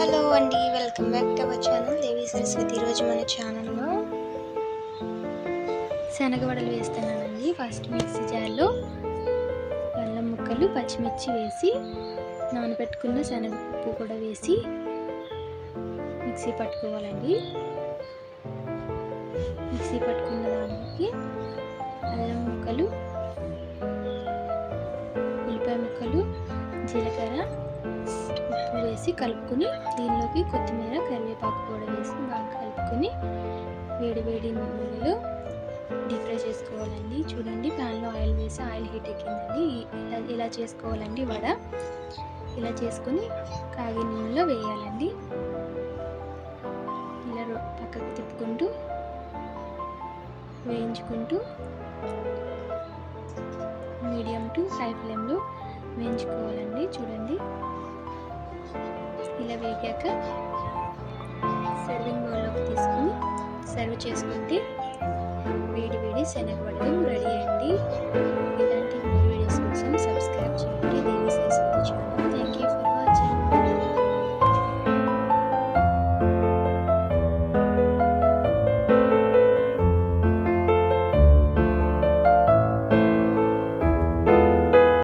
Hello అండి welcome back to our channel. Devi Saraswati ఈరోజు మన ఛానల్లో శనగవడలు వేస్తున్నానండి. ఫస్ట్ మిక్సీ జార్లో అల్లం ముక్కలు పచ్చిమిర్చి వేసి నానబెట్టుకున్న శనగపప్పు కూడా వేసి మిక్సీ పట్టుకోవాలండి. మిక్సీ పట్టుకున్న దానికి అల్లం ముక్కలు ఉల్లిపాయ ముక్కలు జీలకర్ర వేసి కలుపుకొని దీనిలోకి కొత్తిమీర కరివేపాకు కూడా వేసి బాగా కలుపుకొని వేడి వేడి నూనెలో డీప్ ఫ్రై చేసుకోవాలండి. చూడండి ప్యాన్లో ఆయిల్ వేసి ఆయిల్ హీట్ ఎక్కిందండి. ఇలా ఇలా చేసుకోవాలండి వడ. ఇలా చేసుకొని కాగి నూనెలో వేయాలండి. ఇలా పక్కకు తిప్పుకుంటూ వేయించుకుంటూ మీడియం టు హై ఫ్లేమ్లో వేయించుకోవాలండి. చూడండి. ఇలా వేగాక సర్వింగ్ బౌల్లోకి తీసుకుని సర్వ్ చేసుకుంటే వేడి వేడి శనగ వడలు రెడీ అయ్యండి ఇలాంటి